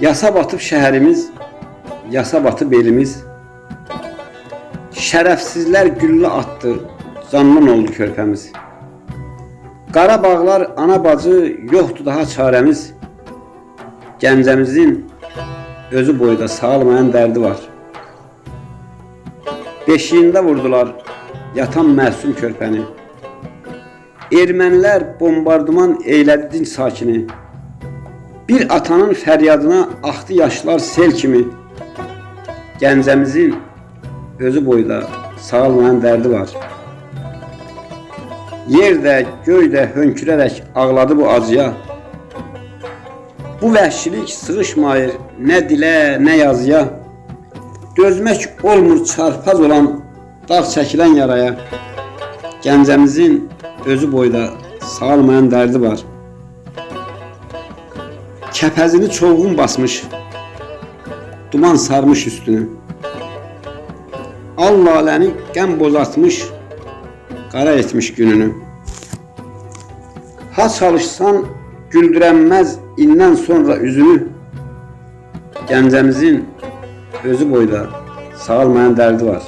Yasa batıb şəhərimiz, yasa batıb elimiz. Şərəfsizlər güllə atdı, candan oldu körpəmiz. Qarabağlar ana bacı yoxdur daha çarəmiz. Gəncəmizin özü boyda sağalmayan dərdi var. Beşiyində vurdular yatan məsum körpəni. Ermənilər bombardıman eylədi dinc sakini. Bir atanın fəryadına axdı yaşlar sel kimi. Gəncəmizin özü boyda sağalmayan dərdi var. Yer də, göy hönkürərək ağladı bu acıya. Bu vəhşilik sığışmayır nə dilə, nə yazıya. Dözmək olmur çarpaz olan dağ çəkilən yaraya. Gəncəmizin özü boyda sağalmayan dərdi var. Kəpəzini çovğun basmış, duman sarmış üstünü. Al laləni qəm bozatmış, qara etmiş gününü. Ha çalışsan güldürənməz indən sonra üzünü. Gəncəmizin özü boyda sağalmayan dərdi var.